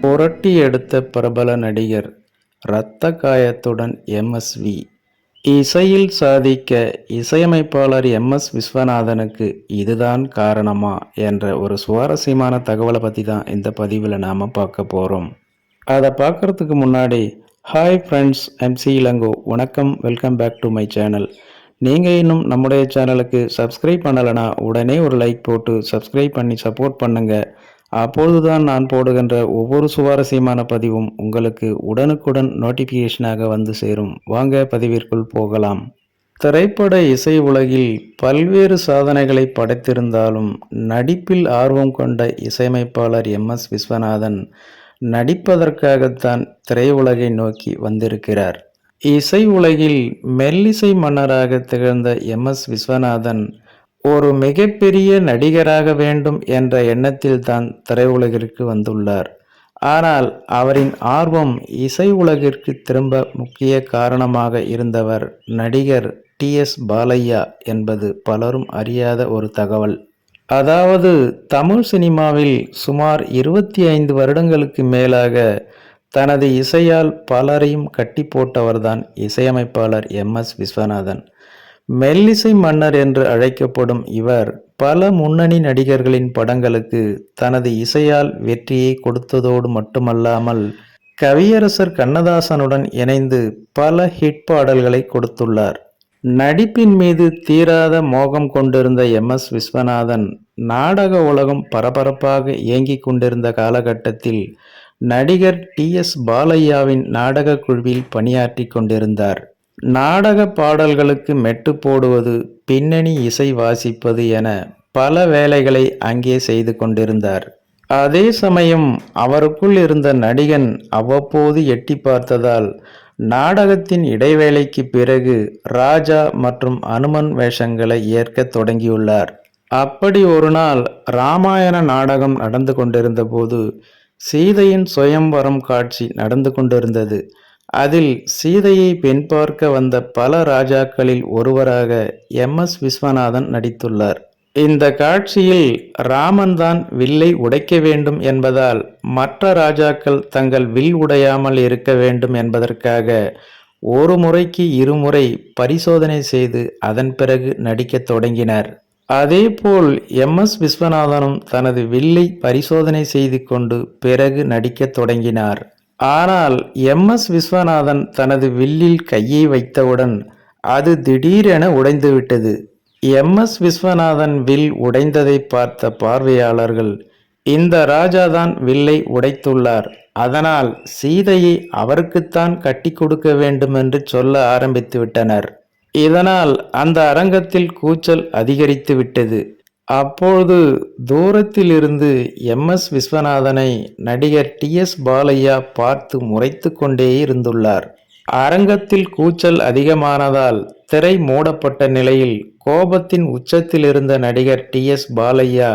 புரட்டி எடுத்த பிரபல நடிகர் இரத்த காயத்துடன் எம்எஸ்வி இசையில் சாதிக்க இசையமைப்பாளர் எம். எஸ். விஸ்வநாதனுக்கு இதுதான் காரணமா என்ற ஒரு சுவாரஸ்யமான தகவலை பற்றி தான் இந்த பதிவில் நாம் பார்க்க போகிறோம் அதை பார்க்குறதுக்கு முன்னாடி ஹாய் ஃப்ரெண்ட்ஸ் எம்சி இளங்கோ வணக்கம் welcome back to my channel நீங்கள் இன்னும் நம்முடைய சேனலுக்கு சப்ஸ்கிரைப் பண்ணலைன்னா உடனே ஒரு லைக் போட்டு சப்ஸ்கிரைப் பண்ணி சப்போர்ட் பண்ணுங்கள் அப்பொழுதுதான் நான் போடுகின்ற ஒவ்வொரு சுவாரஸ்யமான பதிவும் உங்களுக்கு உடனுக்குடன் நோட்டிஃபிகேஷனாக வந்து சேரும். வாங்க பதிவிற்குள் போகலாம். திரைப்பட இசை உலகில் பல்வேறு சாதனைகளை படைத்திருந்தாலும் நடிப்பில் ஆர்வம் கொண்ட இசையமைப்பாளர் எம். எஸ். விஸ்வநாதன் நடிப்பதற்காகத்தான் திரையுலகை நோக்கி வந்திருக்கிறார். இசை உலகில் மெல்லிசை மன்னராக திகழ்ந்த எம். எஸ். விஸ்வநாதன் ஒரு மிகப்பெரிய நடிகராக வேண்டும் என்ற எண்ணத்தில் தான் திரையுலகிற்கு வந்துள்ளார். ஆனால் அவரின் ஆர்வம் இசை உலகிற்கு திரும்ப முக்கிய காரணமாக இருந்தவர் நடிகர் டி. எஸ். பாலையா என்பது பலரும் அறியாத ஒரு தகவல். அதாவது தமிழ் சினிமாவில் சுமார் இருபத்தி ஐந்து வருடங்களுக்கு மேலாக தனது இசையால் பலரையும் கட்டி போட்டவர்தான் இசையமைப்பாளர் எம். எஸ். விஸ்வநாதன். மெல்லிசை மன்னர் என்று அழைக்கப்படும் இவர் பல முன்னணி நடிகர்களின் படங்களுக்கு தனது இசையால் வெற்றியை கொடுத்ததோடு மட்டுமல்லாமல் கவியரசர் கண்ணதாசனுடன் இணைந்து பல ஹிட் பாடல்களை கொடுத்துள்ளார். நடிப்பின் மீது தீராத மோகம் கொண்டிருந்த எம். எஸ். விஸ்வநாதன் நாடக உலகம் பரபரப்பாக இயங்கிக் கொண்டிருந்த காலகட்டத்தில் நடிகர் டி. எஸ். பாலையாவின் நாடக குழுவில் பணியாற்றி கொண்டிருந்தார். நாடக பாடல்களுக்கு மெட்டு போடுவது பின்னணி இசை வாசிப்பது என பல வேலைகளை அங்கே செய்து கொண்டிருந்தார். அதே சமயம் அவருக்குள் இருந்த நடிகன் அவ்வப்போது எட்டி பார்த்ததால் நாடகத்தின் இடைவேளைக்கு பிறகு ராஜா மற்றும் அனுமன் வேஷங்களை ஏற்க தொடங்கியுள்ளார். அப்படி ஒரு நாள் ராமாயண நாடகம் நடந்து கொண்டிருந்த போது சீதையின் சுயம்பரம் காட்சி நடந்து கொண்டிருந்தது. அதில் சீதையை பெண் பார்க்க வந்த பல ராஜாக்களில் ஒருவராக எம். எஸ். விஸ்வநாதன் நடித்துள்ளார். இந்த காட்சியில் ராமன் தான் வில்லை உடைக்க வேண்டும் என்பதால் மற்ற ராஜாக்கள் தங்கள் வில் உடையாமல் இருக்க வேண்டும் என்பதற்காக ஒரு முறைக்கு இருமுறை பரிசோதனை செய்து அதன் பிறகு நடிக்க தொடங்கினர். அதேபோல் எம். எஸ். விஸ்வநாதனும் தனது வில்லை பரிசோதனை செய்து கொண்டு பிறகு நடிக்கத் தொடங்கினார். ஆனால் எம் எஸ் விஸ்வநாதன் தனது வில்லில் கையை வைத்தவுடன் அது திடீரென உடைந்துவிட்டது. எம் எஸ் விஸ்வநாதன் வில் உடைந்ததை பார்த்த பார்வையாளர்கள் இந்த ராஜாதான் வில்லை உடைத்துள்ளார். அதனால் சீதையை அவருக்குத்தான் கட்டி கொடுக்க வேண்டும் என்று சொல்ல ஆரம்பித்து விட்டனர் இதனால் அந்த அரங்கத்தில் கூச்சல் அதிகரித்து விட்டது அப்பொழுது தூரத்தில் இருந்து எம் எஸ் விஸ்வநாதனை நடிகர் டி எஸ் பாலையா பார்த்து முறைத்து கொண்டே இருந்துள்ளார். அரங்கத்தில் கூச்சல் அதிகமானதால் திரை மூடப்பட்ட நிலையில் கோபத்தின் உச்சத்தில் இருந்த நடிகர் T S Balaiah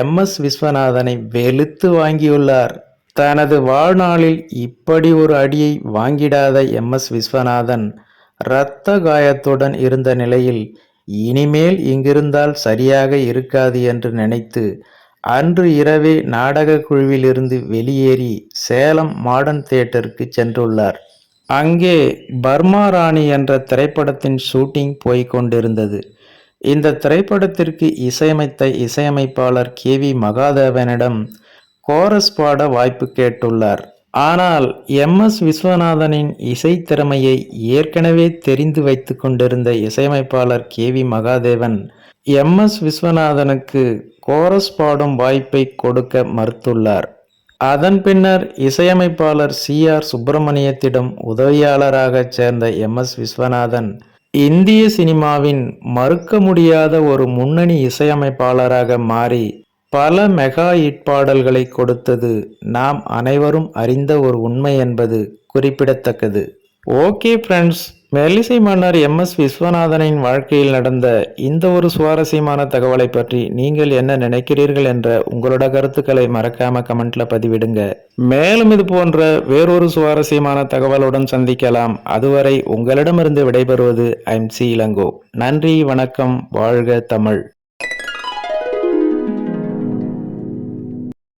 M S விஸ்வநாதனை வெளுத்து வாங்கியுள்ளார். தனது வாழ்நாளில் இப்படி ஒரு அடியை வாங்கிடாத எம் எஸ் விஸ்வநாதன் இரத்த காயத்துடன் இருந்த நிலையில் இனிமேல் இங்கிருந்தால் சரியாக இருக்காது என்று நினைத்து அன்று இரவே நாடக குழுவிலிருந்து வெளியேறி சேலம் மாடர்ன் தியேட்டருக்கு சென்றுள்ளார். அங்கே பர்மா ராணி என்ற திரைப்படத்தின் ஷூட்டிங் போய்க் கொண்டிருந்தது. இந்த திரைப்படத்திற்கு இசையமைத்த இசையமைப்பாளர் கே வி மகாதேவனிடம் கோரஸ் பாட வாய்ப்பு கேட்டுள்ளார். ஆனால் எம் எஸ் விஸ்வநாதனின் இசை திறமையை ஏற்கனவே தெரிந்து வைத்து கொண்டிருந்த இசையமைப்பாளர் K V Mahadevan M S விஸ்வநாதனுக்கு chorus பாடும் வாய்ப்பை கொடுக்க மறுத்துள்ளார். அதன் பின்னர் இசையமைப்பாளர் சி ஆர் சுப்பிரமணியத்திடம் உதவியாளராக சேர்ந்த எம் எஸ் விஸ்வநாதன் இந்திய சினிமாவின் மறுக்க முடியாத ஒரு முன்னணி இசையமைப்பாளராக மாறி பல மெகா ஹிட் பாடல்களை கொடுத்தது நாம் அனைவரும் அறிந்த ஒரு உண்மை என்பது குறிப்பிடத்தக்கது. ஓகே ஃப்ரெண்ட்ஸ் மெல்லிசை மன்னர் எம். எஸ். விஸ்வநாதனின் வாழ்க்கையில் நடந்த இந்த ஒரு சுவாரஸ்யமான தகவலை பற்றி நீங்கள் என்ன நினைக்கிறீர்கள் என்ற உங்களோட கருத்துக்களை மறக்காம கமெண்ட்ல பதிவிடுங்க. மேலும் இது போன்ற வேறொரு சுவாரஸ்யமான தகவலுடன் சந்திக்கலாம். அதுவரை உங்களிடமிருந்து விடைபெறுவது ஐம். சி. இளங்கோ. நன்றி வணக்கம் வாழ்க தமிழ்.